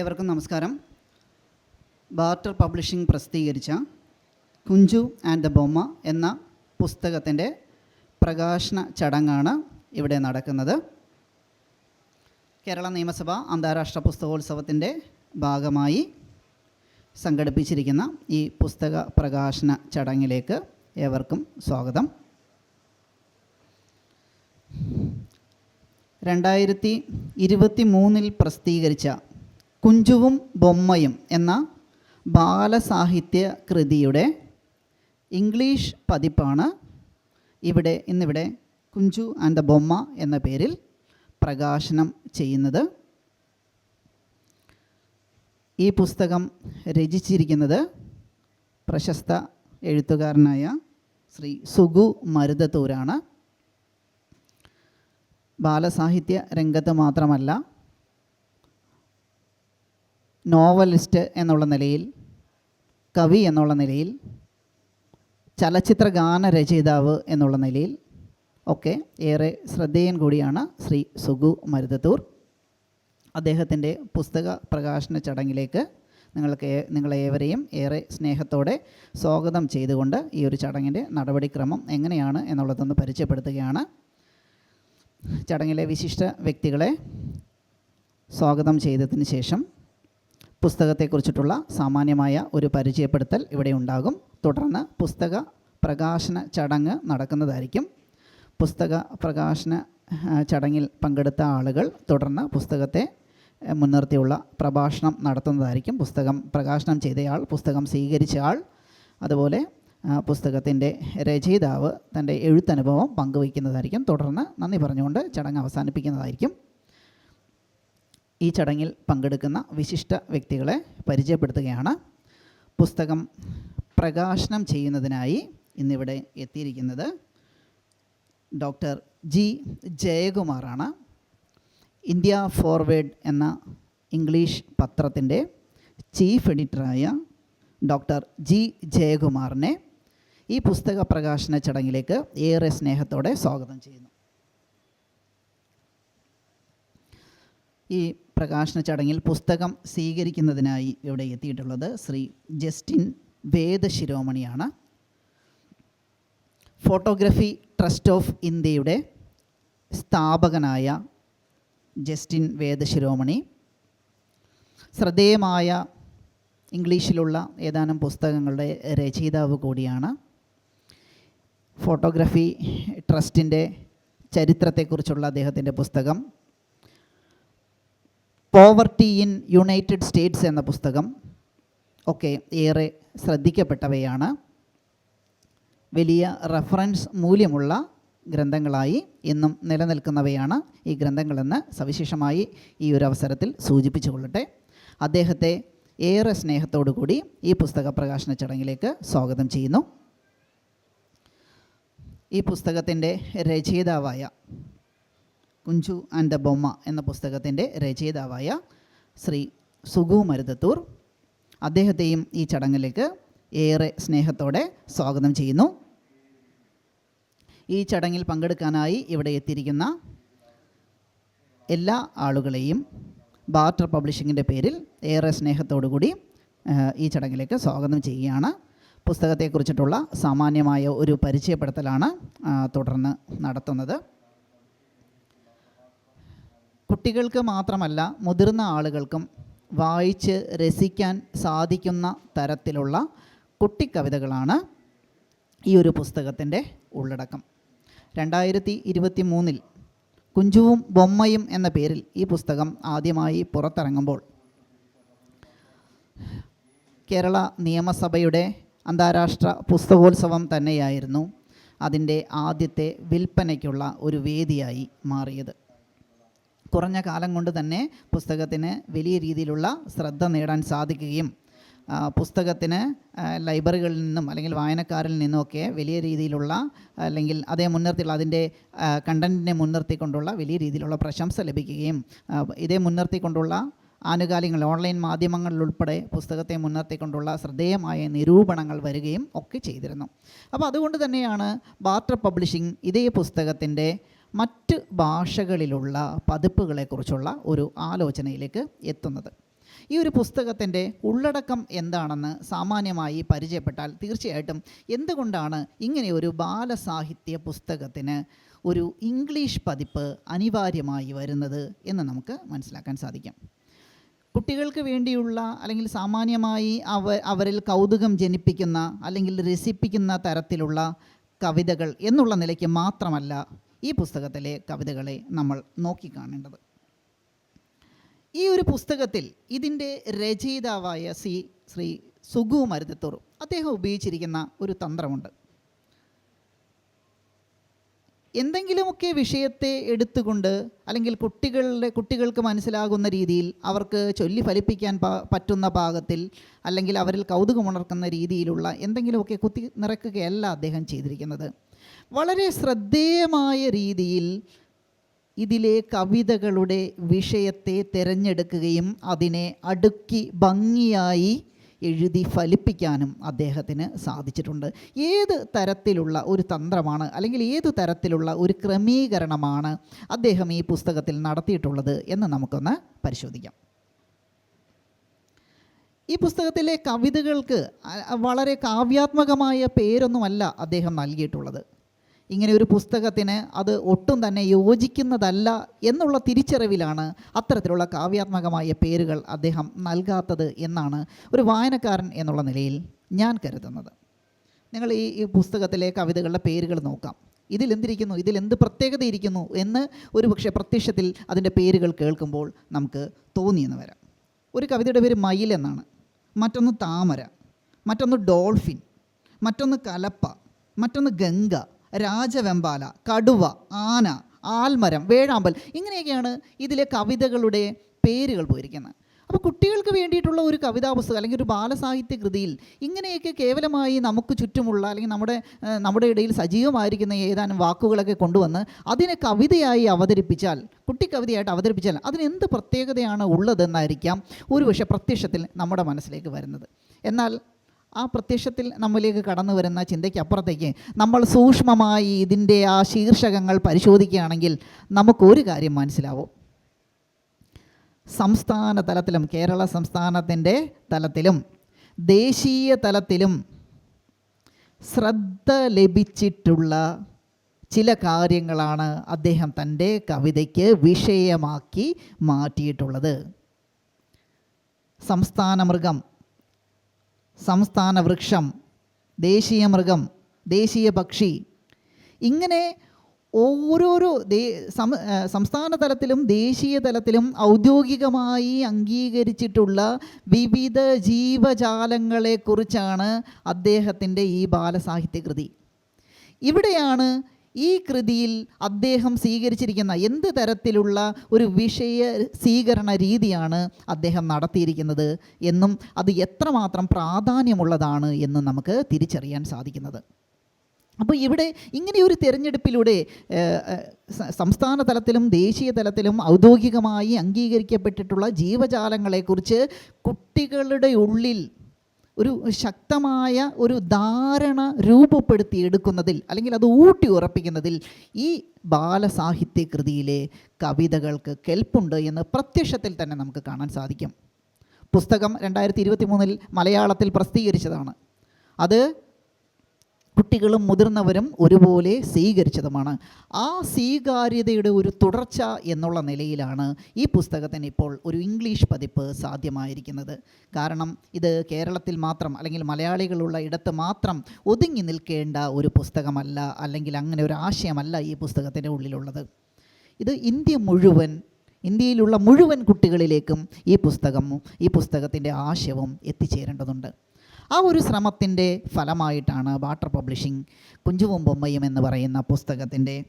ഏവർക്കും നമസ്കാരം. Barter publishing പ്രസിദ്ധീകരിച്ച കുഞ്ചു ആൻഡ് ദ ബൊമ്മ എന്ന പുസ്തകത്തിന്റെ പ്രകാശന ചടങ്ങാണ് ഇവിടെ നടക്കുന്നത്. കേരള നിയമസഭ അന്താരാഷ്ട്ര പുസ്തകോത്സവത്തിന്റെ ഭാഗമായി സംഘടിപ്പിച്ചിരിക്കുന്ന ഈ പുസ്തക പ്രകാശന ചടങ്ങിലേക്ക് ഏവർക്കും സ്വാഗതം. രണ്ടായിരത്തി ഇരുപത്തി മൂന്നിൽ പ്രസിദ്ധീകരിച്ച കുഞ്ചുവും ബൊമ്മയും എന്ന ബാലസാഹിത്യ കൃതിയുടെ ഇംഗ്ലീഷ് പതിപ്പാണ്. ഇവിടെ ഇന്നിവിടെ കുഞ്ചു ആൻഡ് ദ ബൊമ്മ എന്ന പേരിൽ പ്രകാശനം ചെയ്യുന്നത്. ഈ പുസ്തകം രചിച്ചിരിക്കുന്നത് പ്രശസ്ത എഴുത്തുകാരനായ ശ്രീ സുഗു മരുതത്തൂരാണ്. ബാലസാഹിത്യ രംഗത്ത് മാത്രമല്ല നോവലിസ്റ്റ് എന്നുള്ള നിലയിൽ കവി എന്നുള്ള നിലയിൽ ചലച്ചിത്ര ഗാന രചയിതാവ് എന്നുള്ള നിലയിൽ ഒക്കെ ഏറെ ശ്രദ്ധേയൻ കൂടിയാണ് ശ്രീ സുഗു മരുതത്തൂർ. അദ്ദേഹത്തിന്റെ പുസ്തക പ്രകാശന ചടങ്ങിലേക്ക് നിങ്ങൾക്ക് നിങ്ങളെ ഏവരെയും ഏറെ സ്നേഹത്തോടെ സ്വാഗതം ചെയ്തുകൊണ്ട് ഈ ഒരു ചടങ്ങിന്റെ നടപടിക്രമം എങ്ങനെയാണ് എന്നുള്ളതൊന്ന് പരിചയപ്പെടുത്തുകയാണ്. ചടങ്ങിലെ വിശിഷ്ട വ്യക്തികളെ സ്വാഗതം ചെയ്തതിന് ശേഷം പുസ്തകത്തെക്കുറിച്ചിട്ടുള്ള സാമാന്യമായ ഒരു പരിചയപ്പെടുത്തൽ ഇവിടെ ഉണ്ടാകും. തുടർന്ന് പുസ്തക പ്രകാശന ചടങ്ങ് നടക്കുന്നതായിരിക്കും. പുസ്തക പ്രകാശന ചടങ്ങിൽ പങ്കെടുത്ത ആളുകൾ തുടർന്ന് പുസ്തകത്തെ മുൻനിർത്തിയുള്ള പ്രഭാഷണം നടത്തുന്നതായിരിക്കും. പുസ്തകം പ്രകാശനം ചെയ്തയാൾ പുസ്തകം സ്വീകരിച്ച ആൾ അതുപോലെ പുസ്തകത്തിന്റെ രചയിതാവ് തന്റെ എഴുത്തനുഭവം പങ്കുവയ്ക്കുന്നതായിരിക്കും. തുടർന്ന് നന്ദി പറഞ്ഞുകൊണ്ട് ചടങ്ങ് അവസാനിപ്പിക്കുന്നതായിരിക്കും. ഈ ചടങ്ങിൽ പങ്കെടുക്കുന്ന വിശിഷ്ട വ്യക്തികളെ പരിചയപ്പെടുത്തുകയാണ്. പുസ്തകം പ്രകാശനം ചെയ്യുന്നതിനായി ഇന്നിവിടെ എത്തിയിരിക്കുന്നത് ഡോക്ടർ ജി ജയകുമാറാണ്. ഇന്ത്യ ഫോർവേഡ് എന്ന ഇംഗ്ലീഷ് പത്രത്തിന്റെ ചീഫ് എഡിറ്ററായ ഡോക്ടർ ജി ജയകുമാറിനെ ഈ പുസ്തക പ്രകാശന ചടങ്ങിലേക്ക് ഏറെ സ്നേഹത്തോടെ സ്വാഗതം ചെയ്യുന്നു. ഈ പ്രകാശന ചടങ്ങിൽ പുസ്തകം സ്വീകരിക്കുന്നതിനായി ഇവിടെ എത്തിയിട്ടുള്ളത് ശ്രീ ജസ്റ്റിൻ വേദശിരോമണിയാണ്. ഫോട്ടോഗ്രഫി ട്രസ്റ്റ് ഓഫ് ഇന്ത്യയുടെ സ്ഥാപകനായ ജസ്റ്റിൻ വേദശിരോമണി. ശ്രദ്ധേയമായ ഇംഗ്ലീഷിലുള്ള ഏതാനും പുസ്തകങ്ങളുടെ രചയിതാവ് കൂടിയാണ്. ഫോട്ടോഗ്രഫി ട്രസ്റ്റിന്റെ ചരിത്രത്തെക്കുറിച്ചുള്ള അദ്ദേഹത്തിന്റെ പുസ്തകം പോവർട്ടി ഇൻ യുണൈറ്റഡ് സ്റ്റേറ്റ്സ് എന്ന പുസ്തകം ഒക്കെ ഏറെ ശ്രദ്ധിക്കപ്പെട്ടവയാണ്. വലിയ റഫറൻസ് മൂല്യമുള്ള ഗ്രന്ഥങ്ങളായി ഇന്നും നിലനിൽക്കുന്നവയാണ് ഈ ഗ്രന്ഥങ്ങളെന്ന് സവിശേഷമായി ഈ ഒരു അവസരത്തിൽ സൂചിപ്പിച്ചു കൊള്ളട്ടെ. അദ്ദേഹത്തെ ഏറെ കൂടി ഈ പുസ്തക പ്രകാശന ചടങ്ങിലേക്ക് സ്വാഗതം ചെയ്യുന്നു. ഈ പുസ്തകത്തിന്റെ രചയിതാവായ കുഞ്ചു ആൻഡ് ദ ബൊമ്മ എന്ന പുസ്തകത്തിന്റെ രചയിതാവായ ശ്രീ സുഗു മരുതത്തൂർ അദ്ദേഹത്തെയും ഈ ചടങ്ങിലേക്ക് ഏറെ സ്നേഹത്തോടെ സ്വാഗതം ചെയ്യുന്നു. ഈ ചടങ്ങിൽ പങ്കെടുക്കാനായി ഇവിടെ എത്തിയിരിക്കുന്ന എല്ലാ ആളുകളെയും ബാർട്ടർ പബ്ലിഷിങ്ങിന്റെ പേരിൽ ഏറെ സ്നേഹത്തോടു കൂടി ഈ ചടങ്ങിലേക്ക് സ്വാഗതം ചെയ്യുകയാണ്. പുസ്തകത്തെക്കുറിച്ചിട്ടുള്ള സാമാന്യമായ ഒരു പരിചയപ്പെടുത്തലാണ് തുടർന്ന് നടത്തുന്നത്. കുട്ടികൾക്ക് മാത്രമല്ല മുതിർന്ന ആളുകൾക്കും വായിച്ച് രസിക്കാൻ സാധിക്കുന്ന തരത്തിലുള്ള കുട്ടിക്കവിതകളാണ് ഈ ഒരു പുസ്തകത്തിന്റെ ഉള്ളടക്കം. രണ്ടായിരത്തി ഇരുപത്തി മൂന്നിൽ കുഞ്ചുവും ബൊമ്മയും എന്ന പേരിൽ ഈ പുസ്തകം ആദ്യമായി പുറത്തിറങ്ങുമ്പോൾ കേരള നിയമസഭയുടെ അന്താരാഷ്ട്ര പുസ്തകോത്സവം തന്നെയായിരുന്നു അതിന്റെ ആദ്യത്തെ വിൽപ്പനയ്ക്കുള്ള ഒരു വേദിയായി മാറിയത്. കുറഞ്ഞ കാലം കൊണ്ട് തന്നെ പുസ്തകത്തിന് വലിയ രീതിയിലുള്ള ശ്രദ്ധ നേടാൻ സാധിക്കുകയും പുസ്തകത്തിന് ലൈബ്രറികളിൽ നിന്നും അല്ലെങ്കിൽ വായനക്കാരിൽ നിന്നുമൊക്കെ വലിയ രീതിയിലുള്ള അല്ലെങ്കിൽ അതേ മുൻനിർത്തിയുള്ള അതിന്റെ കണ്ടന്റിനെ മുൻനിർത്തിക്കൊണ്ടുള്ള വലിയ രീതിയിലുള്ള പ്രശംസ ലഭിക്കുകയും ഇതേ മുൻനിർത്തിക്കൊണ്ടുള്ള ആനുകാലികങ്ങൾ ഓൺലൈൻ മാധ്യമങ്ങളിലുൾപ്പെടെ പുസ്തകത്തെ മുൻനിർത്തിക്കൊണ്ടുള്ള ശ്രദ്ധേയമായ നിരൂപണങ്ങൾ വരികയും ഒക്കെ ചെയ്തിരുന്നു. അപ്പോൾ അതുകൊണ്ട് തന്നെയാണ് ബാത്ര പബ്ലിഷിംഗ് ഇതേ പുസ്തകത്തിന്റെ മറ്റ് ഭാഷകളിലുള്ള പതിപ്പുകളെക്കുറിച്ചുള്ള ഒരു ആലോചനയിലേക്ക് എത്തുന്നത്. ഈ ഒരു പുസ്തകത്തിന്റെ ഉള്ളടക്കം എന്താണെന്ന് സാമാന്യമായി പരിചയപ്പെട്ടാൽ തീർച്ചയായിട്ടും എന്തുകൊണ്ടാണ് ഇങ്ങനെ ഒരു ബാലസാഹിത്യ പുസ്തകത്തിന് ഒരു ഇംഗ്ലീഷ് പതിപ്പ് അനിവാര്യമായി വരുന്നത് എന്ന് നമുക്ക് മനസ്സിലാക്കാൻ സാധിക്കും. കുട്ടികൾക്ക് വേണ്ടിയുള്ള അല്ലെങ്കിൽ സാമാന്യമായി അവ അവരിൽ കൗതുകം ജനിപ്പിക്കുന്ന അല്ലെങ്കിൽ രസിപ്പിക്കുന്ന തരത്തിലുള്ള കവിതകൾ എന്നുള്ള നിലയ്ക്ക് മാത്രമല്ല ഈ പുസ്തകത്തിലെ കവിതകളെ നമ്മൾ നോക്കിക്കാണേണ്ടത്. ഈ ഒരു പുസ്തകത്തിൽ ഇതിന്റെ രചയിതാവായ സി ശ്രീ സുഗു മരുതത്തൂർ അദ്ദേഹം ഉപയോഗിച്ചിരിക്കുന്ന ഒരു തന്ത്രമുണ്ട്. എന്തെങ്കിലുമൊക്കെ വിഷയത്തെ എടുത്തുകൊണ്ട് അല്ലെങ്കിൽ കുട്ടികളുടെ കുട്ടികൾക്ക് മനസ്സിലാകുന്ന രീതിയിൽ അവർക്ക് ചൊല്ലി ഫലിപ്പിക്കാൻ പറ്റുന്ന ഭാഗത്തിൽ അല്ലെങ്കിൽ അവരിൽ കൗതുകമുണർക്കുന്ന രീതിയിലുള്ള എന്തെങ്കിലുമൊക്കെ കുത്തി നിറക്കുകയല്ല അദ്ദേഹം ചെയ്തിരിക്കുന്നത്. വളരെ ശ്രദ്ധേയമായ രീതിയിൽ ഇതിലെ കവിതകളുടെ വിഷയത്തെ തിരഞ്ഞെടുക്കുകയും അതിനെ അടുക്കി ഭംഗിയായി എഴുതി ഫലിപ്പിക്കാനും അദ്ദേഹത്തിന് സാധിച്ചിട്ടുണ്ട്. ഏത് തരത്തിലുള്ള ഒരു തന്ത്രമാണ് അല്ലെങ്കിൽ ഏത് തരത്തിലുള്ള ഒരു ക്രമീകരണമാണ് അദ്ദേഹം ഈ പുസ്തകത്തിൽ നടത്തിയിട്ടുള്ളത് എന്ന് നമുക്കൊന്ന് പരിശോധിക്കാം. ഈ പുസ്തകത്തിലെ കവിതകൾക്ക് വളരെ കാവ്യാത്മകമായ പേരൊന്നുമല്ല അദ്ദേഹം നൽകിയിട്ടുള്ളത്. ഇങ്ങനെ ഒരു പുസ്തകത്തിന് അത് ഒട്ടും തന്നെ യോജിക്കുന്നതല്ല എന്നുള്ള തിരിച്ചറിവിലാണ് അത്തരത്തിലുള്ള കാവ്യാത്മകമായ പേരുകൾ അദ്ദേഹം നൽകാത്തത് എന്നാണ് ഒരു വായനക്കാരൻ എന്നുള്ള നിലയിൽ ഞാൻ കരുതുന്നത്. നിങ്ങൾ ഈ ഈ പുസ്തകത്തിലെ കവിതകളുടെ പേരുകൾ നോക്കാം. ഇതിലെന്തിരിക്കുന്നു ഇതിലെന്ത് പ്രത്യേകത ഇരിക്കുന്നു എന്ന് ഒരു പക്ഷേ പ്രത്യക്ഷത്തിൽ അതിന്റെ പേരുകൾ കേൾക്കുമ്പോൾ നമുക്ക് തോന്നിയെന്ന് വരാം. ഒരു കവിതയുടെ പേര് മയിൽ എന്നാണ്. മറ്റൊന്ന് താമര. മറ്റൊന്ന് ഡോൾഫിൻ. മറ്റൊന്ന് കലപ്പ. മറ്റൊന്ന് ഗംഗ. രാജവെമ്പാല കടുവ ആന ആൽമരം വേഴാമ്പൽ ഇങ്ങനെയൊക്കെയാണ് ഇതിലെ കവിതകളുടെ പേരുകൾ പോയിരിക്കുന്നത്. അപ്പോൾ കുട്ടികൾക്ക് വേണ്ടിയിട്ടുള്ള ഒരു കവിതാ പുസ്തകം അല്ലെങ്കിൽ ഒരു ബാലസാഹിത്യ കൃതിയിൽ ഇങ്ങനെയൊക്കെ കേവലമായി നമുക്ക് ചുറ്റുമുള്ള അല്ലെങ്കിൽ നമ്മുടെ നമ്മുടെ ഇടയിൽ സജീവമായിരിക്കുന്ന ഏതാനും വാക്കുകളൊക്കെ കൊണ്ടുവന്ന് അതിനെ കവിതയായി അവതരിപ്പിച്ചാൽ കുട്ടി കവിതയായിട്ട് അവതരിപ്പിച്ചാൽ അതിന് എന്ത് പ്രത്യേകതയാണ് ഉള്ളതെന്നായിരിക്കാം ഒരുപക്ഷെ പ്രത്യക്ഷത്തിൽ നമ്മുടെ മനസ്സിലേക്ക് വരുന്നത്. എന്നാൽ ആ പ്രത്യക്ഷത്തിൽ നമ്മളിലേക്ക് കടന്നു വരുന്ന ചിന്തയ്ക്ക് ചിന്തയ്ക്കപ്പുറത്തേക്ക് നമ്മൾ സൂക്ഷ്മമായി ഇതിന്റെ ആ ശീർഷകങ്ങൾ പരിശോധിക്കുകയാണെങ്കിൽ നമുക്കൊരു കാര്യം മനസ്സിലാവും. സംസ്ഥാന തലത്തിലും കേരള സംസ്ഥാനത്തിന്റെ തലത്തിലും ദേശീയ തലത്തിലും ശ്രദ്ധ ലഭിച്ചിട്ടുള്ള ചില കാര്യങ്ങളാണ് അദ്ദേഹം തന്റെ കവിതയ്ക്ക് വിഷയമാക്കി മാറ്റിയിട്ടുള്ളത്. സംസ്ഥാന മൃഗം സംസ്ഥാന വൃക്ഷം ദേശീയ മൃഗം ദേശീയ പക്ഷി. ഇങ്ങനെ ഓരോരോ സംസ്ഥാന തലത്തിലും ദേശീയ തലത്തിലും ഔദ്യോഗികമായി അംഗീകരിച്ചിട്ടുള്ള വിവിധ ജീവജാലങ്ങളെക്കുറിച്ചാണ് അദ്ദേഹത്തിന്റെ ഈ ബാലസാഹിത്യകൃതി. ഇവിടെയാണ് ഈ കൃതിയിൽ അദ്ദേഹം സ്വീകരിച്ചിരിക്കുന്ന എന്ത് തരത്തിലുള്ള ഒരു വിഷയ സ്വീകരണ രീതിയാണ് അദ്ദേഹം നടത്തിയിരിക്കുന്നത് എന്നും അത് എത്രമാത്രം പ്രാധാന്യമുള്ളതാണ് എന്ന് നമുക്ക് തിരിച്ചറിയാൻ സാധിക്കുന്നത്. അപ്പോൾ ഇവിടെ ഇങ്ങനെയൊരു തിരഞ്ഞെടുപ്പിലൂടെ സംസ്ഥാന തലത്തിലും ദേശീയ തലത്തിലും ഔദ്യോഗികമായി അംഗീകരിക്കപ്പെട്ടിട്ടുള്ള ജീവജാലങ്ങളെക്കുറിച്ച് കുട്ടികളുടെ ഉള്ളിൽ ഒരു ശക്തമായ ഒരു ധാരണ രൂപപ്പെടുത്തി എടുക്കുന്നതിൽ അല്ലെങ്കിൽ അത് ഊട്ടി ഉറപ്പിക്കുന്നതിൽ ഈ ബാലസാഹിത്യ കൃതിയിലെ കവിതകൾക്ക് കെൽപ്പുണ്ട് എന്ന് പ്രത്യക്ഷത്തിൽ തന്നെ നമുക്ക് കാണാൻ സാധിക്കും. പുസ്തകം രണ്ടായിരത്തി ഇരുപത്തി മൂന്നിൽ മലയാളത്തിൽ പ്രസിദ്ധീകരിച്ചതാണ്. അത് കുട്ടികളും മുതിർന്നവരും ഒരുപോലെ സ്വീകരിച്ചതുമാണ്. ആ സ്വീകാര്യതയുടെ ഒരു തുടർച്ച എന്നുള്ള നിലയിലാണ് ഈ പുസ്തകത്തിന് ഇപ്പോൾ ഒരു ഇംഗ്ലീഷ് പതിപ്പ് സാധ്യമായിരിക്കുന്നത്. കാരണം ഇത് കേരളത്തിൽ മാത്രം അല്ലെങ്കിൽ മലയാളികളുള്ള ഇടത്ത് മാത്രം ഒതുങ്ങി നിൽക്കേണ്ട ഒരു പുസ്തകമല്ല അല്ലെങ്കിൽ അങ്ങനെ ഒരു ആശയമല്ല ഈ പുസ്തകത്തിന്റെ ഉള്ളിലുള്ളത്. ഇത് ഇന്ത്യ മുഴുവൻ ഇന്ത്യയിലുള്ള മുഴുവൻ കുട്ടികളിലേക്കും ഈ പുസ്തകം ഈ പുസ്തകത്തിന്റെ ആശയവും എത്തിച്ചേരേണ്ടതുണ്ട്. ആ ഒരു ശ്രമത്തിന്റെ ഫലമായിട്ടാണ് വാട്ടർ പബ്ലിഷിംഗ് കുഞ്ചുവും ബൊമ്മയും എന്ന് പറയുന്ന പുസ്തകത്തിന്റെ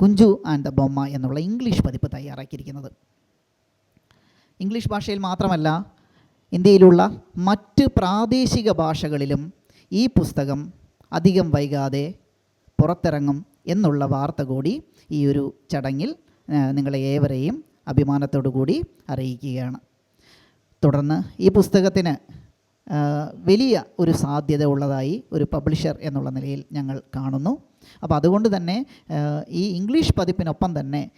കുഞ്ചു ആൻഡ് ദ ബൊമ്മ എന്നുള്ള ഇംഗ്ലീഷ് പതിപ്പ് തയ്യാറാക്കിയിരിക്കുന്നത്. ഇംഗ്ലീഷ് ഭാഷയിൽ മാത്രമല്ല ഇന്ത്യയിലുള്ള മറ്റ് പ്രാദേശിക ഭാഷകളിലും ഈ പുസ്തകം അധികം വൈകാതെ പുറത്തിറങ്ങും എന്നുള്ള വാർത്ത കൂടി ഈ ഒരു ചടങ്ങിൽ നിങ്ങളെ ഏവരെയും അഭിമാനത്തോടു കൂടി അറിയിക്കുകയാണ്. തുടർന്ന് ഈ പുസ്തകത്തിന് വലിയ ഒരു സാധ്യത ഉള്ളതായി ഒരു പബ്ലിഷർ എന്നുള്ള നിലയിൽ ഞങ്ങൾ കാണുന്നു. അപ്പോൾ അതുകൊണ്ട് തന്നെ ഈ ഇംഗ്ലീഷ് പതിപ്പിനൊപ്പം തന്നെ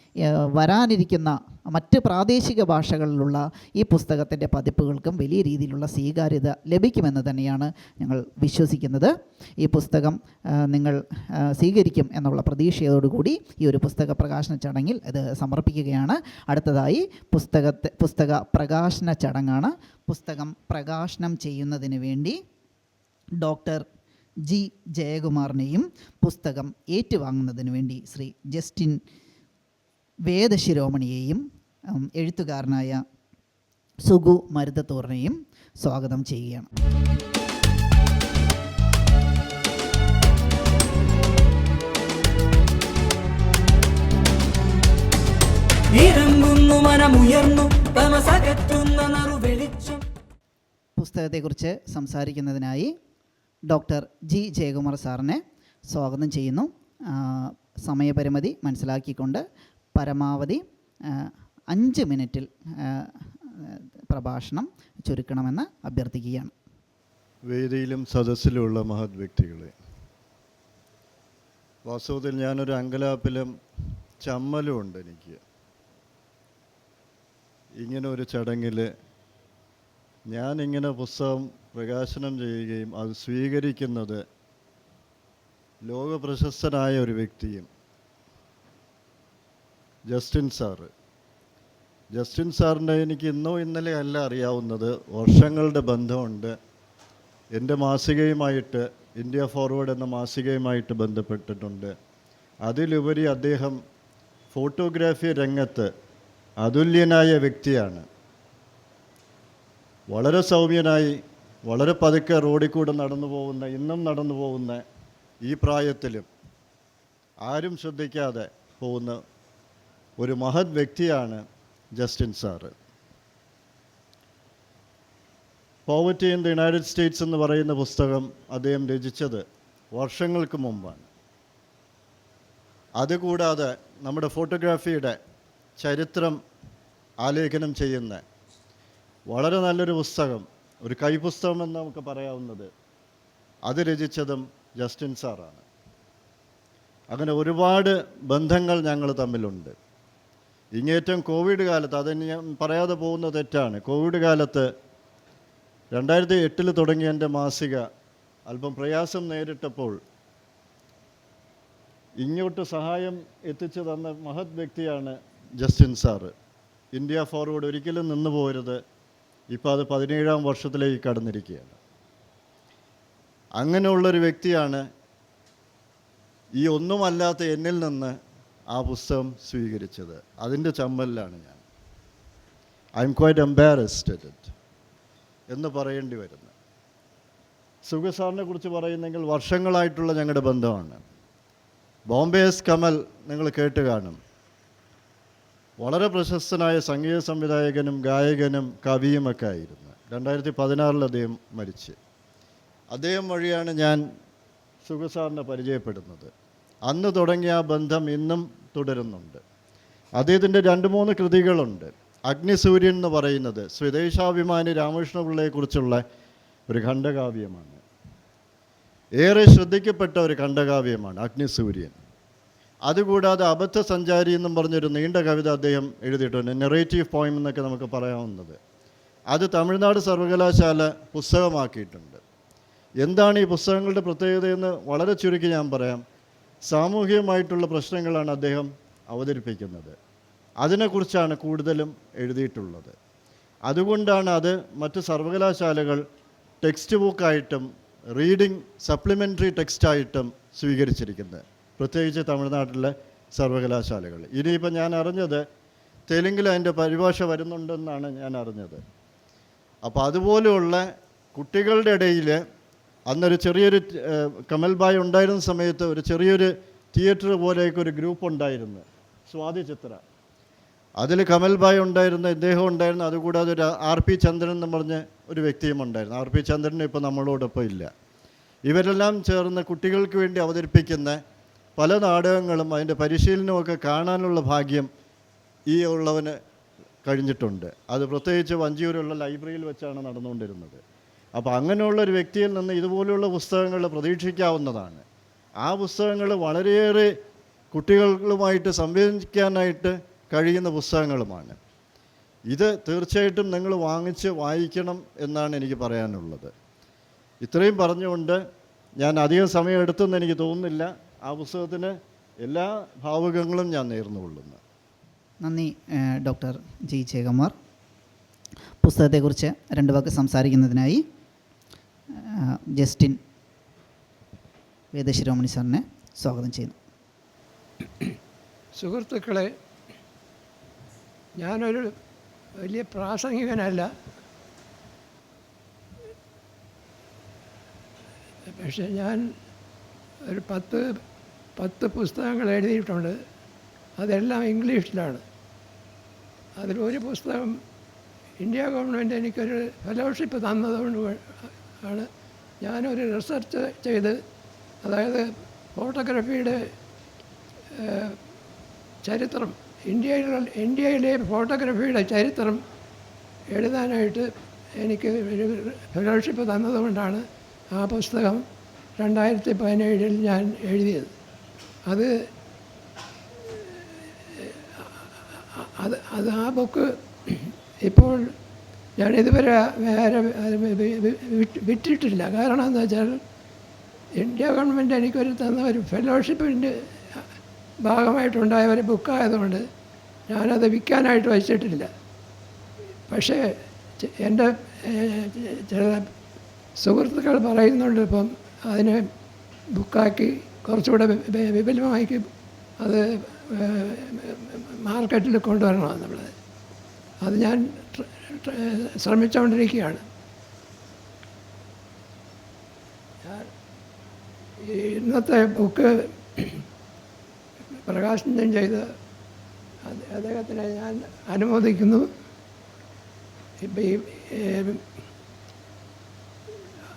വരാനിരിക്കുന്ന മറ്റ് പ്രാദേശിക ഭാഷകളിലുള്ള ഈ പുസ്തകത്തിന്റെ പതിപ്പുകൾക്കും വലിയ രീതിയിലുള്ള സ്വീകാര്യത ലഭിക്കുമെന്ന് തന്നെയാണ് ഞങ്ങൾ വിശ്വസിക്കുന്നത്. ഈ പുസ്തകം നിങ്ങൾ സ്വീകരിക്കും എന്നുള്ള പ്രതീക്ഷയോടുകൂടി ഈ ഒരു പുസ്തക പ്രകാശന ചടങ്ങിൽ ഇത് സമർപ്പിക്കുകയാണ്. അടുത്തതായി പുസ്തകത്തെ പുസ്തക പ്രകാശന ചടങ്ങാണ്. പുസ്തകം പ്രകാശനം ചെയ്യുന്നതിന് വേണ്ടി ഡോക്ടർ ജി ജയകുമാറിനെയും പുസ്തകം ഏറ്റുവാങ്ങുന്നതിന് വേണ്ടി ശ്രീ ജസ്റ്റിൻ വേദശിരോമണിയെയും എഴുത്തുകാരനായ സുഗു മരുതത്തോറിനെയും സ്വാഗതം ചെയ്യുകയാണ്. ഇറങ്ങുന്നു മനമുയർന്നു പുസ്തകത്തെക്കുറിച്ച് സംസാരിക്കുന്നതിനായി ഡോക്ടർ ജി ജയകുമാർ സാറിനെ സ്വാഗതം ചെയ്യുന്നു. സമയപരിമിതി മനസ്സിലാക്കിക്കൊണ്ട് പരമാവധി അഞ്ച് മിനിറ്റിൽ പ്രഭാഷണം ചുരുക്കണമെന്ന് അഭ്യർത്ഥിക്കുകയാണ്. വേദിയിലും സദസ്സിലുമുള്ള മഹത് വ്യക്തികളെ വാസ്തവത്തിൽ ഞാനൊരു അങ്കലാപ്പിലും ചമ്മലും ഉണ്ട് എനിക്ക്. ഇങ്ങനെ ഒരു ചടങ്ങിൽ ഞാനിങ്ങനെ പുസ്തകം പ്രകാശനം ചെയ്യുകയും അത് സ്വീകരിക്കുന്നത് ലോകപ്രശസ്തനായ ഒരു വ്യക്തിയും ജസ്റ്റിൻ സാറ് ജസ്റ്റിൻ സാറിന്റെ എനിക്ക് ഇന്നോ ഇന്നലെ അല്ല അറിയാവുന്നത്. വർഷങ്ങളുടെ ബന്ധമുണ്ട്. എന്റെ മാസികയുമായിട്ട് ഇന്ത്യ ഫോർവേഡ് എന്ന മാസികയുമായിട്ട് ബന്ധപ്പെട്ടിട്ടുണ്ട്. അതിലുപരി അദ്ദേഹം ഫോട്ടോഗ്രാഫി രംഗത്ത് അതുല്യനായ വ്യക്തിയാണ്. വളരെ സൗമ്യനായി വളരെ പതുക്കെ റോഡിൽ കൂടെ നടന്നു പോകുന്ന ഇന്നും നടന്നു പോകുന്ന ഈ പ്രായത്തിലും ആരും ശ്രദ്ധിക്കാതെ പോകുന്ന ഒരു മഹത് വ്യക്തിയാണ് Justin sir. Poverty in the United States എന്ന് പറയുന്ന പുസ്തകം അദ്ദേഹം രചിച്ചത് വർഷങ്ങൾക്ക് മുമ്പാണ്. അതുകൂടാതെ നമ്മുടെ ഫോട്ടോഗ്രാഫിയുടെ ചരിത്രം ആലേഖനം ചെയ്യുന്ന വളരെ നല്ലൊരു പുസ്തകം ഒരു കൈപുസ്തകം എന്ന് നമുക്ക് പറയാവുന്നത് അത് രചിച്ചതും ജസ്റ്റിൻ സാറാണ്. അങ്ങനെ ഒരുപാട് ബന്ധങ്ങൾ ഞങ്ങൾ തമ്മിലുണ്ട്. ഇങ്ങേറ്റം കോവിഡ് കാലത്ത് അതിന് ഞാൻ പറയാതെ പോകുന്ന തെറ്റാണ്. കോവിഡ് കാലത്ത് രണ്ടായിരത്തി എട്ടിൽ തുടങ്ങിയ എന്റെ മാസിക അല്പം പ്രയാസം നേരിട്ടപ്പോൾ ഇങ്ങോട്ട് സഹായം എത്തിച്ചു തന്ന മഹത് വ്യക്തിയാണ് ജസ്റ്റിൻ സാറ്. ഇന്ത്യ ഫോർവേഡ് ഒരിക്കലും നിന്നു പോരുത് ഇപ്പോൾ അത് പതിനേഴാം വർഷത്തിലേക്ക് കടന്നിരിക്കുകയാണ്. അങ്ങനെയുള്ളൊരു വ്യക്തിയാണ് ഈ ഒന്നുമല്ലാത്ത എന്നിൽ നിന്ന് ആ പുസ്തകം സ്വീകരിച്ചത്. അതിന്റെ ചമ്മലിലാണ് ഞാൻ. ഐ എം ക്വൈറ്റ് എംബാരസ്ഡ് എന്ന് പറയേണ്ടി വരുന്നത് സുഖസാറിനെ കുറിച്ച് പറയുന്നെങ്കിൽ വർഷങ്ങളായിട്ടുള്ള ഞങ്ങളുടെ ബന്ധമാണ്. ബോംബേസ് കമൽ നിങ്ങൾ കേട്ട് കാണും. വളരെ പ്രശസ്തനായ സംഗീത സംവിധായകനും ഗായകനും കവിയുമൊക്കെ ആയിരുന്നു. രണ്ടായിരത്തി പതിനാറിൽ അദ്ദേഹം മരിച്ച്. അദ്ദേഹം വഴിയാണ് ഞാൻ സുഖസാറിനെ പരിചയപ്പെടുന്നത്. അന്ന് തുടങ്ങിയ ആ ബന്ധം ഇന്നും തുടരുന്നുണ്ട്. അദ്ദേഹത്തിന്റെ രണ്ട് മൂന്ന് കൃതികളുണ്ട്. അഗ്നിസൂര്യൻ എന്ന് പറയുന്നത് സ്വദേശാഭിമാനി രാമകൃഷ്ണപിള്ളയെക്കുറിച്ചുള്ള ഒരു ഖണ്ഡകാവ്യമാണ്. ഏറെ ശ്രദ്ധിക്കപ്പെട്ട ഒരു ഖണ്ഡകാവ്യമാണ് അഗ്നിസൂര്യൻ. അതുകൂടാതെ അബദ്ധ സഞ്ചാരി എന്നും പറഞ്ഞൊരു നീണ്ട കവിത അദ്ദേഹം എഴുതിയിട്ടുണ്ട്. നെറേറ്റീവ് പോയിം എന്നൊക്കെ നമുക്ക് പറയാവുന്നത്. അത് തമിഴ്നാട് സർവകലാശാല പുസ്തകമാക്കിയിട്ടുണ്ട്. എന്താണ് ഈ പുസ്തകങ്ങളുടെ പ്രത്യേകതയെന്ന് വളരെ ചുരുക്കി ഞാൻ പറയാം. സാമൂഹികമായിട്ടുള്ള പ്രശ്നങ്ങളാണ് അദ്ദേഹം അവതരിപ്പിക്കുന്നത്. അതിനെക്കുറിച്ചാണ് കൂടുതലും എഴുതിയിട്ടുള്ളത്. അതുകൊണ്ടാണ് അത് മറ്റ് സർവകലാശാലകൾ ടെക്സ്റ്റ് ബുക്കായിട്ടും റീഡിംഗ് സപ്ലിമെന്ററി ടെക്സ്റ്റായിട്ടും സ്വീകരിച്ചിരിക്കുന്നത്. പ്രത്യേകിച്ച് തമിഴ്നാട്ടിലെ സർവകലാശാലകൾ. ഇനിയിപ്പോൾ ഞാൻ അറിഞ്ഞത് തെലുങ്കിൽ അതിന്റെ പരിഭാഷ വരുന്നുണ്ടെന്നാണ് ഞാൻ അറിഞ്ഞത്. അപ്പോൾ അതുപോലെയുള്ള കുട്ടികളുടെ ഇടയിൽ അന്നൊരു ചെറിയൊരു കമൽബായ് ഉണ്ടായിരുന്ന സമയത്ത് ഒരു ചെറിയൊരു തിയേറ്റർ പോലെയൊക്കെ ഒരു ഗ്രൂപ്പ് ഉണ്ടായിരുന്നു സ്വാതി ചിത്ര. അതിൽ കമൽബായ് ഉണ്ടായിരുന്ന ഇദ്ദേഹം ഉണ്ടായിരുന്നു അതുകൂടാതെ ഒരു ആർ പി ചന്ദ്രൻ എന്ന് പറഞ്ഞ ഒരു വ്യക്തിയും ഉണ്ടായിരുന്നു. ആർ പി ചന്ദ്രൻ ഇപ്പോൾ നമ്മളോടൊപ്പം ഇല്ല. ഇവരെല്ലാം ചേർന്ന് കുട്ടികൾക്ക് വേണ്ടി അവതരിപ്പിക്കുന്ന പല നാടകങ്ങളും അതിന്റെ പരിശീലനമൊക്കെ കാണാനുള്ള ഭാഗ്യം ഈ ഉള്ളവന് കഴിഞ്ഞിട്ടുണ്ട്. അത് പ്രത്യേകിച്ച് വഞ്ചിയൂരുള്ള ലൈബ്രറിയിൽ വെച്ചാണ് നടന്നുകൊണ്ടിരുന്നത്. അപ്പോൾ അങ്ങനെയുള്ള ഒരു വ്യക്തിയിൽ നിന്ന് ഇതുപോലെയുള്ള പുസ്തകങ്ങൾ പ്രതീക്ഷിക്കാവുന്നതാണ്. ആ പുസ്തകങ്ങൾ വളരെയേറെ കുട്ടികളുമായിട്ട് സംവേദിക്കാനായിട്ട് കഴിയുന്ന പുസ്തകങ്ങളുമാണ്. ഇത് തീർച്ചയായിട്ടും നിങ്ങൾ വാങ്ങിച്ച് വായിക്കണം എന്നാണ് എനിക്ക് പറയാനുള്ളത്. ഇത്രയും പറഞ്ഞുകൊണ്ട് ഞാൻ അധികം സമയം എടുത്തെന്ന് എനിക്ക് തോന്നുന്നില്ല. ആ പുസ്തകത്തിന് എല്ലാ ഭാവുകങ്ങളും ഞാൻ നേർന്നു നേർന്നുകൊള്ളുന്നു. നന്ദി ഡോക്ടർ ജി ജയകുമാർ. പുസ്തകത്തെക്കുറിച്ച് രണ്ട് വാക്ക് സംസാരിക്കുന്നതിനായി ജസ്റ്റിൻ വേദശിരോമണി സാറിനെ സ്വാഗതം ചെയ്യുന്നു. സുഹൃത്തുക്കളെ ഞാനൊരു വലിയ പ്രാസംഗികനല്ല. പക്ഷെ ഞാൻ ഒരു പത്ത് പത്ത് പുസ്തകങ്ങൾ എഴുതിയിട്ടുണ്ട്. അതെല്ലാം ഇംഗ്ലീഷിലാണ്. അതിലൊരു പുസ്തകം ഇന്ത്യ ഗവൺമെന്റ് എനിക്കൊരു ഫെലോഷിപ്പ് തന്നതുകൊണ്ട് ആണ് ഞാനൊരു റിസർച്ച് ചെയ്ത് അതായത് ഫോട്ടോഗ്രാഫിയുടെ ചരിത്രം ഇന്ത്യയിലുള്ള ഇന്ത്യയിലെ ഫോട്ടോഗ്രാഫിയുടെ ചരിത്രം എഴുതാനായിട്ട് എനിക്ക് ഒരു ഫെലോഷിപ്പ് തന്നതുകൊണ്ടാണ് ആ പുസ്തകം രണ്ടായിരത്തി പതിനേഴിൽ ഞാൻ എഴുതിയത്. അത് അത് അത് ആ ബുക്ക് ഇപ്പോൾ ഞാൻ ഇതുവരെ വേറെ അത് വി- വി- വി- വിറ്റ് വിറ്റിട്ടില്ല കാരണം എന്താ വെച്ചാൽ ഇന്ത്യ ഗവൺമെന്റ് എനിക്കൊരു തന്ന ഒരു ഫെലോഷിപ്പിന്റെ ഭാഗമായിട്ടുണ്ടായ ഒരു ബുക്കായതുകൊണ്ട് ഞാനത് വിൽക്കാനായിട്ട് വച്ചിട്ടില്ല. പക്ഷേ എന്റെ ചില സുഹൃത്തുക്കൾ പറയുന്നുണ്ട് ഇപ്പം അതിനെ ബുക്കാക്കി കുറച്ചുകൂടെ വിപുലമായി അത് മാർക്കറ്റിൽ കൊണ്ടുവരണം നമ്മൾ അത് ഞാൻ ട്ര- ട്ര- ശ്രമിച്ചുകൊണ്ടിരിക്കുകയാണ് ഇന്നത്തെ ബുക്ക് പ്രകാശനം ചെയ്ത് അദ്ദേഹത്തിനെ ഞാൻ അനുമോദിക്കുന്നു. ഇപ്പം ഈ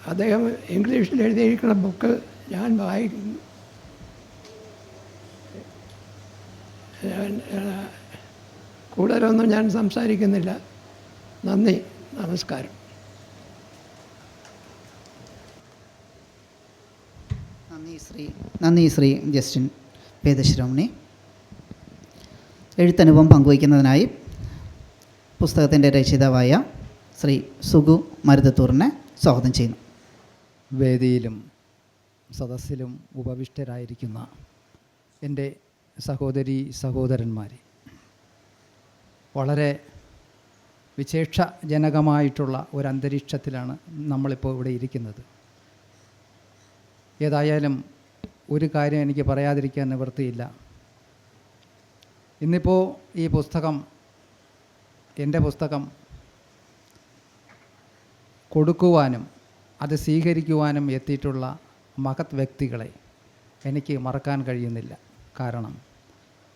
അദ്ദേഹം ഇംഗ്ലീഷിൽ എഴുതിയിരിക്കുന്ന ബുക്ക് ഞാൻ വായിക്കുന്നു ഞാൻ ഏഹ്, കൂടുതലൊന്നും ഞാൻ സംസാരിക്കുന്നില്ല. നന്ദി നമസ്കാരം. നന്ദി ശ്രീ നന്ദി ശ്രീ ജസ്റ്റിൻ വേദശിരോമണി. എഴുത്തനുഭവം പങ്കുവയ്ക്കുന്നതിനായി പുസ്തകത്തിന്റെ രചയിതാവായ ശ്രീ സുഗു മരുതത്തൂറിനെ സ്വാഗതം ചെയ്യുന്നു. വേദിയിലും സദസ്സിലും ഉപവിഷ്ടരായിരിക്കുന്ന എന്റെ സഹോദരി സഹോദരന്മാരെ. വളരെ വിശേഷജനകമായിട്ടുള്ള ഒരു അന്തരീക്ഷത്തിലാണ് നമ്മളിപ്പോൾ ഇവിടെ ഇരിക്കുന്നത്. ഏതായാലും ഒരു കാര്യം എനിക്ക് പറയാതിരിക്കാൻ നിവൃത്തിയില്ല. ഇന്നിപ്പോൾ ഈ പുസ്തകം എന്റെ പുസ്തകം കൊടുക്കുവാനും അത് സ്വീകരിക്കുവാനും എത്തിയിട്ടുള്ള മഹത് വ്യക്തികളെ എനിക്ക് മറക്കാൻ കഴിയുന്നില്ല. കാരണം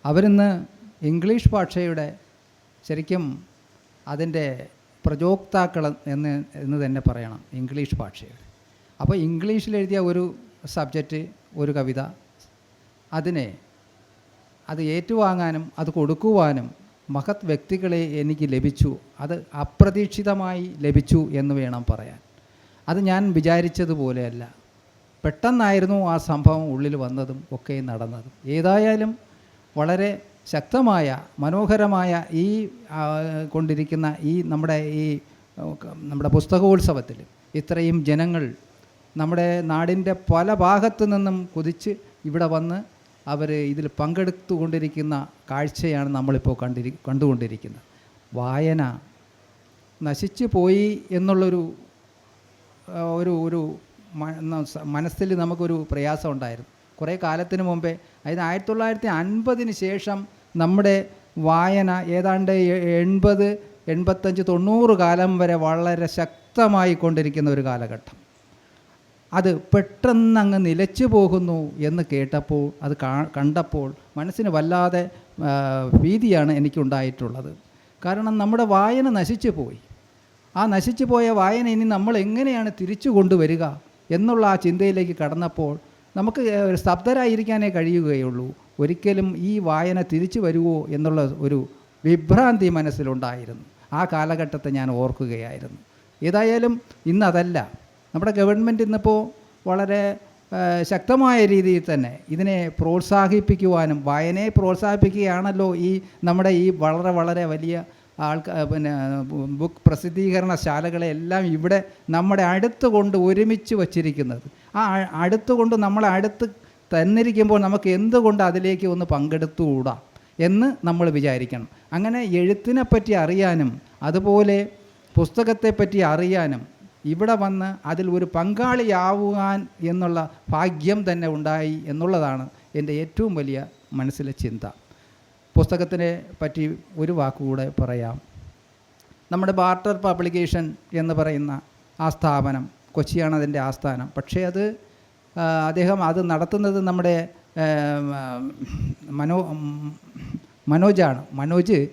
അവരിന്ന് ഇംഗ്ലീഷ് ഭാഷയുടെ ശരിക്കും അതിന്റെ പ്രചോക്താക്കൾ എന്ന് എന്ന് തന്നെ പറയണം ഇംഗ്ലീഷ് ഭാഷയുടെ അപ്പോൾ ഇംഗ്ലീഷിൽ എഴുതിയ ഒരു സബ്ജക്റ്റ് ഒരു കവിത അതിനെ അത് ഏറ്റുവാങ്ങാനും അത് കൊടുക്കുവാനും മഹത് വ്യക്തികളെ എനിക്ക് ലഭിച്ചു അത് അപ്രതീക്ഷിതമായി ലഭിച്ചു എന്ന് വേണം പറയാൻ. അത് ഞാൻ വിചാരിച്ചതുപോലെയല്ല. പെട്ടെന്നായിരുന്നു ആ സംഭവം ഉള്ളിൽ വന്നതും ഒക്കെ നടന്നതും. ഏതായാലും വളരെ ശക്തമായ മനോഹരമായ ഈ കൊണ്ടിരിക്കുന്ന ഈ നമ്മുടെ ഈ നമ്മുടെ പുസ്തകോത്സവത്തിൽ ഇത്രയും ജനങ്ങൾ നമ്മുടെ നാടിന്റെ പല ഭാഗത്തു നിന്നും കുതിച്ച് ഇവിടെ വന്ന് അവർ ഇതിൽ പങ്കെടുത്തുകൊണ്ടിരിക്കുന്ന കാഴ്ചയാണ് നമ്മളിപ്പോൾ കണ്ടിരി കണ്ടുകൊണ്ടിരിക്കുന്നത്. വായന നശിച്ചു പോയി എന്നുള്ളൊരു ഒരു ഒരു മനസ്സിൽ നമുക്കൊരു പ്രയാസം ഉണ്ടായിരുന്നു. കുറേ കാലത്തിന് മുമ്പേ അതായത് ആയിരത്തി തൊള്ളായിരത്തി അൻപതിന് ശേഷം നമ്മുടെ വായന ഏതാണ്ട് എൺപത് എൺപത്തഞ്ച് തൊണ്ണൂറ് കാലം വരെ വളരെ ശക്തമായി കൊണ്ടിരിക്കുന്ന ഒരു കാലഘട്ടം. അത് പെട്ടെന്ന് അങ്ങ് നിലച്ചു പോകുന്നു എന്ന് കേട്ടപ്പോൾ അത് കണ്ടപ്പോൾ മനസ്സിന് വല്ലാതെ ഭീതിയാണ് എനിക്കുണ്ടായിട്ടുള്ളത്. കാരണം നമ്മുടെ വായന നശിച്ചു പോയി. ആ നശിച്ചു പോയ വായന ഇനി നമ്മൾ എങ്ങനെയാണ് തിരിച്ചു കൊണ്ടുവരിക എന്നുള്ള ആ ചിന്തയിലേക്ക് കടന്നപ്പോൾ നമുക്ക് ഒരു സ്തബ്ധരായിരിക്കാനേ കഴിയുകയുള്ളൂ. ഒരിക്കലും ഈ വായന തിരിച്ചു വരുമോ എന്നുള്ള ഒരു വിഭ്രാന്തി മനസ്സിലുണ്ടായിരുന്നു. ആ കാലഘട്ടത്തെ ഞാൻ ഓർക്കുകയായിരുന്നു. ഏതായാലും ഇന്നതല്ല. നമ്മുടെ ഗവൺമെന്റ് ഇന്നിപ്പോൾ വളരെ ശക്തമായ രീതിയിൽ തന്നെ ഇതിനെ പ്രോത്സാഹിപ്പിക്കുവാനും വായനയെ പ്രോത്സാഹിപ്പിക്കുകയാണല്ലോ ഈ നമ്മുടെ ഈ വളരെ വളരെ വലിയ ആൾക്കാർ പിന്നെ ബുക്ക് പ്രസിദ്ധീകരണ ശാലകളെല്ലാം ഇവിടെ നമ്മുടെ അടുത്ത് കൊണ്ട് ഒരുമിച്ച് വച്ചിരിക്കുന്നത്. ആ അടുത്ത് കൊണ്ട് നമ്മളെ അടുത്ത് തന്നിരിക്കുമ്പോൾ നമുക്ക് എന്തുകൊണ്ട് അതിലേക്ക് ഒന്ന് പങ്കെടുത്തുകൂടാ എന്ന് നമ്മൾ വിചാരിക്കണം. അങ്ങനെ എഴുത്തിനെ പറ്റി അറിയാനും അതുപോലെ പുസ്തകത്തെപ്പറ്റി അറിയാനും ഇവിടെ വന്ന് അതിൽ ഒരു പങ്കാളിയാവുവാൻ എന്നുള്ള ഭാഗ്യം തന്നെ ഉണ്ടായി എന്നുള്ളതാണ് എന്റെ ഏറ്റവും വലിയ മനസ്സിലെ ചിന്ത. പുസ്തകത്തിനെ പറ്റി ഒരു വാക്കുകൂടെ പറയാം. നമ്മുടെ ബാർട്ടർ പബ്ലിക്കേഷൻ എന്ന് പറയുന്ന ആ സ്ഥാപനം കൊച്ചിയാണ് അതിന്റെ ആസ്ഥാനം. പക്ഷേ അത് അദ്ദേഹം അത് നടത്തുന്നത് നമ്മുടെ മനോ മനോജാണ്. മനോജ്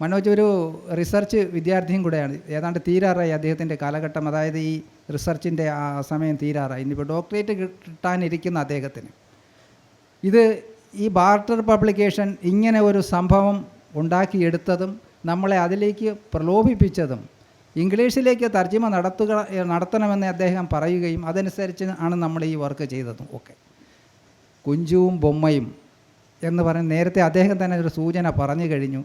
മനോജ് ഒരു റിസർച്ച് വിദ്യാർത്ഥിയും കൂടെയാണ്. ഏതാണ്ട് തീരാറായി അദ്ദേഹത്തിന്റെ കാലഘട്ടം. അതായത് ഈ റിസർച്ചിന്റെ ആ സമയം തീരാറായി. ഇനിയിപ്പോൾ ഡോക്ടറേറ്റ് കിട്ടാനിരിക്കുന്ന അദ്ദേഹത്തിന്. ഇത് ഈ ബാർട്ടർ പബ്ലിക്കേഷൻ ഇങ്ങനെ ഒരു സംഭവം ഉണ്ടാക്കിയെടുത്തതും നമ്മളെ അതിലേക്ക് പ്രലോഭിപ്പിച്ചതും ഇംഗ്ലീഷിലേക്ക് തർജിമ നടത്തുക നടത്തണമെന്ന് അദ്ദേഹം പറയുകയും അതനുസരിച്ച് ആണ് നമ്മൾ ഈ വർക്ക് ചെയ്തതും. ഒക്കെ കുഞ്ചുവും ബൊമ്മയും എന്ന് പറഞ്ഞ് നേരത്തെ അദ്ദേഹം തന്നെ ഒരു സൂചന പറഞ്ഞു കഴിഞ്ഞു.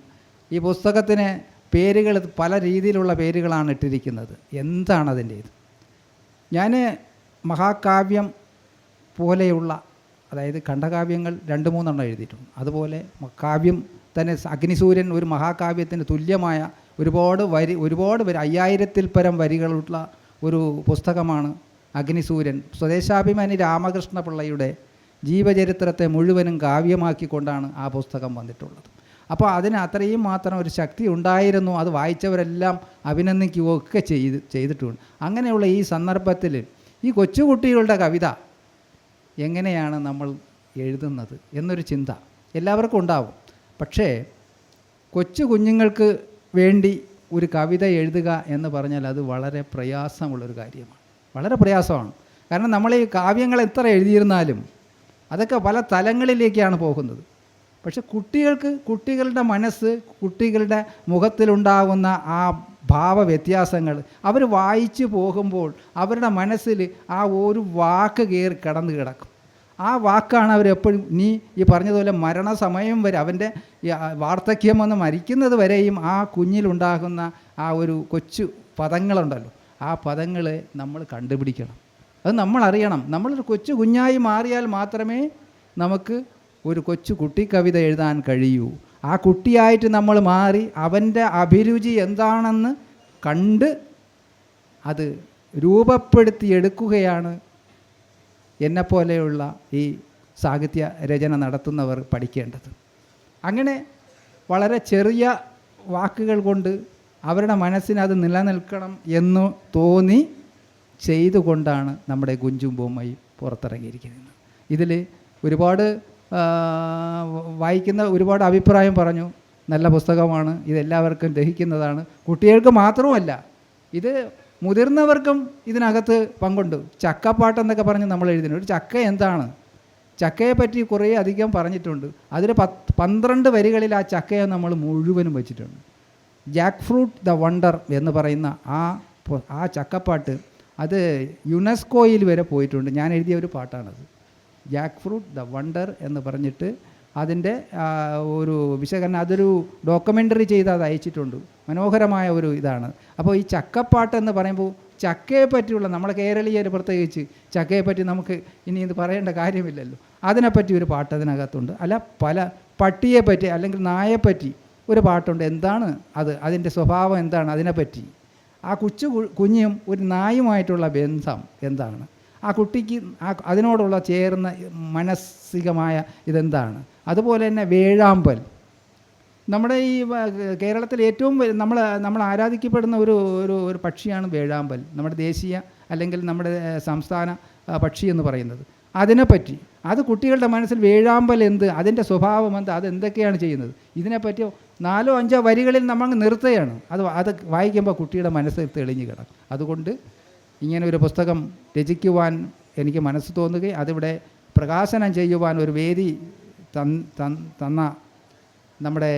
ഈ പുസ്തകത്തിന് പേരുകൾ പല രീതിയിലുള്ള പേരുകളാണ് ഇട്ടിരിക്കുന്നത്. എന്താണ് അതിന്റെ ഇത് ഞാൻ മഹാകാവ്യം പോലെയുള്ള അതായത് ഖണ്ഡകാവ്യങ്ങൾ രണ്ട് മൂന്നെണ്ണം എഴുതിയിട്ടുണ്ട്. അതുപോലെ കാവ്യം തന്നെ അഗ്നിസൂര്യൻ ഒരു മഹാകാവ്യത്തിന് തുല്യമായ ഒരുപാട് വരി ഒരുപാട് വരി അയ്യായിരത്തിൽ പരം വരികളുള്ള ഒരു പുസ്തകമാണ് അഗ്നിസൂര്യൻ. സ്വദേശാഭിമാനി രാമകൃഷ്ണ പിള്ളയുടെ ജീവചരിത്രത്തെ മുഴുവനും കാവ്യമാക്കിക്കൊണ്ടാണ് ആ പുസ്തകം വന്നിട്ടുള്ളത്. അപ്പോൾ അതിന് അത്രയും മാത്രം ഒരു ശക്തി ഉണ്ടായിരുന്നു. അത് വായിച്ചവരെല്ലാം അഭിനന്ദിക്കുകയൊക്കെ ചെയ്ത് ചെയ്തിട്ടുണ്ട്. അങ്ങനെയുള്ള ഈ സന്ദർഭത്തിൽ ഈ കൊച്ചുകുട്ടികളുടെ കവിത എങ്ങനെയാണ് നമ്മൾ എഴുതുന്നത് എന്നൊരു ചിന്ത എല്ലാവർക്കും ഉണ്ടാവും. പക്ഷേ കൊച്ചു കുഞ്ഞുങ്ങൾക്ക് വേണ്ടി ഒരു കവിത എഴുതുക എന്ന് പറഞ്ഞാൽ അത് വളരെ പ്രയാസമുള്ളൊരു കാര്യമാണ്. വളരെ പ്രയാസമാണ്. കാരണം നമ്മൾ ഈ കാവ്യങ്ങൾ എത്ര എഴുതിയിരുന്നാലും അതൊക്കെ പല തലങ്ങളിലേക്കാണ് പോകുന്നത്. പക്ഷെ കുട്ടികൾക്ക് കുട്ടികളുടെ മനസ്സ് കുട്ടികളുടെ മുഖത്തിലുണ്ടാകുന്ന ആ ഭാവ വ്യത്യാസങ്ങൾ അവർ വായിച്ചു പോകുമ്പോൾ അവരുടെ മനസ്സിൽ ആ ഒരു വാക്ക് കയറി കടന്നു കിടക്കും. ആ വാക്കാണ് അവരെപ്പോഴും നീ ഈ പറഞ്ഞതുപോലെ മരണസമയം വരെ അവന്റെ വാർദ്ധക്യം വന്ന് മരിക്കുന്നത് വരെയും ആ കുഞ്ഞിലുണ്ടാകുന്ന ആ ഒരു കൊച്ചു പദങ്ങളുണ്ടല്ലോ. ആ പദങ്ങൾ നമ്മൾ കണ്ടുപിടിക്കണം. അത് നമ്മൾ അറിയണം. നമ്മളൊരു കൊച്ചു കുഞ്ഞായി മാറിയാൽ മാത്രമേ നമുക്ക് ഒരു കൊച്ചു കുട്ടി കവിത എഴുതാൻ കഴിയൂ. ആ കുട്ടിയായിട്ട് നമ്മൾ മാറി അവന്റെ അഭിരുചി എന്താണെന്ന് കണ്ട് അത് രൂപപ്പെടുത്തിയെടുക്കുകയാണ് എന്നെപ്പോലെയുള്ള ഈ സാഹിത്യ രചന നടത്തുന്നവർ പഠിക്കേണ്ടത്. അങ്ങനെ വളരെ ചെറിയ വാക്കുകൾ കൊണ്ട് അവരുടെ മനസ്സിന് അത് നിലനിൽക്കണം എന്ന് തോന്നി ചെയ്തുകൊണ്ടാണ് നമ്മുടെ ഗുഞ്ചും ബൊമ്മയും പുറത്തിറങ്ങിയിരിക്കുന്നത്. ഇതിൽ ഒരുപാട് വായിക്കുന്ന ഒരുപാട് അഭിപ്രായം പറഞ്ഞു. നല്ല പുസ്തകമാണ്. ഇതെല്ലാവർക്കും ദഹിക്കുന്നതാണ്. കുട്ടികൾക്ക് മാത്രവുമല്ല ഇത് മുതിർന്നവർക്കും ഇതിനകത്ത് പങ്കുണ്ട്. ചക്കപ്പാട്ടെന്നൊക്കെ പറഞ്ഞ് നമ്മൾ എഴുതുന്നു. ഒരു ചക്ക എന്താണ്? ചക്കയെ പറ്റി കുറേ അധികം പറഞ്ഞിട്ടുണ്ട്. അതിൽ പത്ത് പന്ത്രണ്ട് വരികളിൽ ആ ചക്കയെ നമ്മൾ മുഴുവനും വെച്ചിട്ടുണ്ട്. ജാക്ക് ഫ്രൂട്ട് ദ വണ്ടർ എന്ന് പറയുന്ന ആ ആ ചക്കപ്പാട്ട് അത് യുനെസ്കോയിൽ വരെ പോയിട്ടുണ്ട്. ഞാൻ എഴുതിയ ഒരു പാട്ടാണത്. ജാക്ക് ഫ്രൂട്ട് ദ വണ്ടർ എന്ന് പറഞ്ഞിട്ട് അതിന്റെ ഒരു വിശകലനം അതൊരു ഡോക്യുമെന്ററി ചെയ്ത് അത് അയച്ചിട്ടുണ്ട്. മനോഹരമായ ഒരു ഇതാണ്. അപ്പോൾ ഈ ചക്കപ്പാട്ട് എന്ന് പറയുമ്പോൾ ചക്കയെ പറ്റിയുള്ള നമ്മളെ കേരളീയർ പ്രത്യേകിച്ച് ചക്കയെ പറ്റി നമുക്ക് ഇനി ഇത് പറയേണ്ട കാര്യമില്ലല്ലോ. അതിനെപ്പറ്റി ഒരു പാട്ട് അതിനകത്തുണ്ട്. അല്ല പല പട്ടിയെ പറ്റി അല്ലെങ്കിൽ നായെപ്പറ്റി ഒരു പാട്ടുണ്ട്. എന്താണ് അത്? അതിന്റെ സ്വഭാവം എന്താണ് അതിനെപ്പറ്റി? ആ കൊച്ചു കുഞ്ഞും ഒരു നായുമായിട്ടുള്ള ബന്ധം എന്താണ്? ആ കുട്ടിക്ക് ആ അതിനോടുള്ള ചേർന്ന മാനസികമായ ഇതെന്താണ്? അതുപോലെ തന്നെ വേഴാമ്പൽ. നമ്മുടെ ഈ കേരളത്തിൽ ഏറ്റവും നമ്മൾ നമ്മൾ ആരാധിക്കപ്പെടുന്ന ഒരു ഒരു ഒരു പക്ഷിയാണ് വേഴാമ്പൽ. നമ്മുടെ ദേശീയ അല്ലെങ്കിൽ നമ്മുടെ സംസ്ഥാന പക്ഷി എന്ന് പറയുന്നത്. അതിനെപ്പറ്റി അത് കുട്ടികളുടെ മനസ്സിൽ വേഴാമ്പൽ എന്ത് അതിന്റെ സ്വഭാവം എന്ത് അത് എന്തൊക്കെയാണ് ചെയ്യുന്നത്? ഇതിനെപ്പറ്റി നാലോ അഞ്ചോ വരികളിൽ നമ്മൾ നിർത്തുകയാണ്. അത് അത് വായിക്കുമ്പോൾ കുട്ടിയുടെ മനസ്സിൽ തെളിഞ്ഞു കിടക്കും. അതുകൊണ്ട് ഇങ്ങനെ ഒരു പുസ്തകം രചിക്കുവാൻ എനിക്ക് മനസ്സ് തോന്നുകയും അതിവിടെ പ്രകാശനം ചെയ്യുവാൻ ഒരു വേദി തന്ന നമ്മുടെ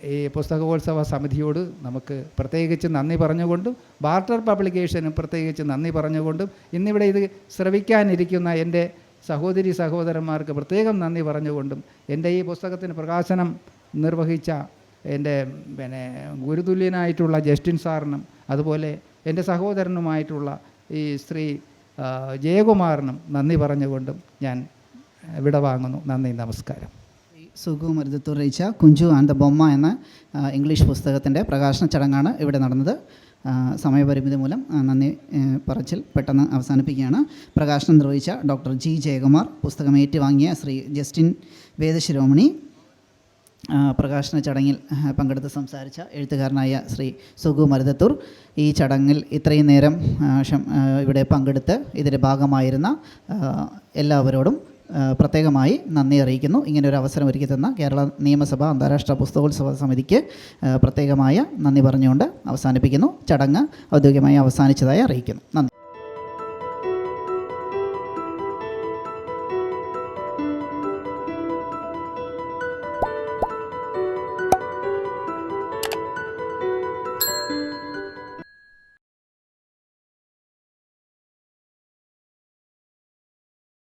ഈ പുസ്തകോത്സവ സമിതിയോട് നമുക്ക് പ്രത്യേകിച്ച് നന്ദി പറഞ്ഞുകൊണ്ടും ബാർട്ടർ പബ്ലിക്കേഷനും പ്രത്യേകിച്ച് നന്ദി പറഞ്ഞുകൊണ്ടും ഇന്നിവിടെ ഇത് ശ്രവിക്കാനിരിക്കുന്ന എന്റെ സഹോദരി സഹോദരന്മാർക്ക് പ്രത്യേകം നന്ദി പറഞ്ഞുകൊണ്ടും എന്റെ ഈ പുസ്തകത്തിന് പ്രകാശനം നിർവഹിച്ച എന്റെ പിന്നെ ഗുരുതുല്യനായിട്ടുള്ള ജസ്റ്റിൻ സാറിനും അതുപോലെ എന്റെ സഹോദരനുമായിട്ടുള്ള ഈ ശ്രീ ജയകുമാറിനും നന്ദി പറഞ്ഞുകൊണ്ടും ഞാൻ വിട വാങ്ങുന്നു. നന്ദി നമസ്കാരം. സുഗു മരുതത്തൂർ രചിച്ച കുഞ്ചു ആൻഡ് ദ ബൊമ്മ എന്ന ഇംഗ്ലീഷ് പുസ്തകത്തിന്റെ പ്രകാശന ചടങ്ങാണ് ഇവിടെ നടന്നത്. സമയപരിമിതി മൂലം നന്ദി പറച്ചിൽ പെട്ടെന്ന് അവസാനിപ്പിക്കുകയാണ്. പ്രകാശനം നിർവഹിച്ച ഡോക്ടർ ജി ജയകുമാർ പുസ്തകം ഏറ്റുവാങ്ങിയ ശ്രീ ജസ്റ്റിൻ വേദശിരോമണി പ്രകാശന ചടങ്ങിൽ പങ്കെടുത്ത് സംസാരിച്ച എഴുത്തുകാരനായ ശ്രീ സുഗു മരുതത്തൂർ ഈ ചടങ്ങിൽ ഇത്രയും നേരം ഇവിടെ പങ്കെടുത്ത് ഇതിന്റെ ഭാഗമായിരുന്ന എല്ലാവരോടും പ്രത്യേകമായി നന്ദി അറിയിക്കുന്നു. ഇങ്ങനെ ഒരു അവസരം ഒരുക്കി തന്ന കേരള നിയമസഭ അന്താരാഷ്ട്ര പുസ്തകോത്സവ സമിതിക്ക് പ്രത്യേകമായ നന്ദി പറഞ്ഞുകൊണ്ട് അവസാനിപ്പിക്കുന്നു. ചടങ്ങ് ഔദ്യോഗികമായി അവസാനിച്ചതായി അറിയിക്കുന്നു. നന്ദി.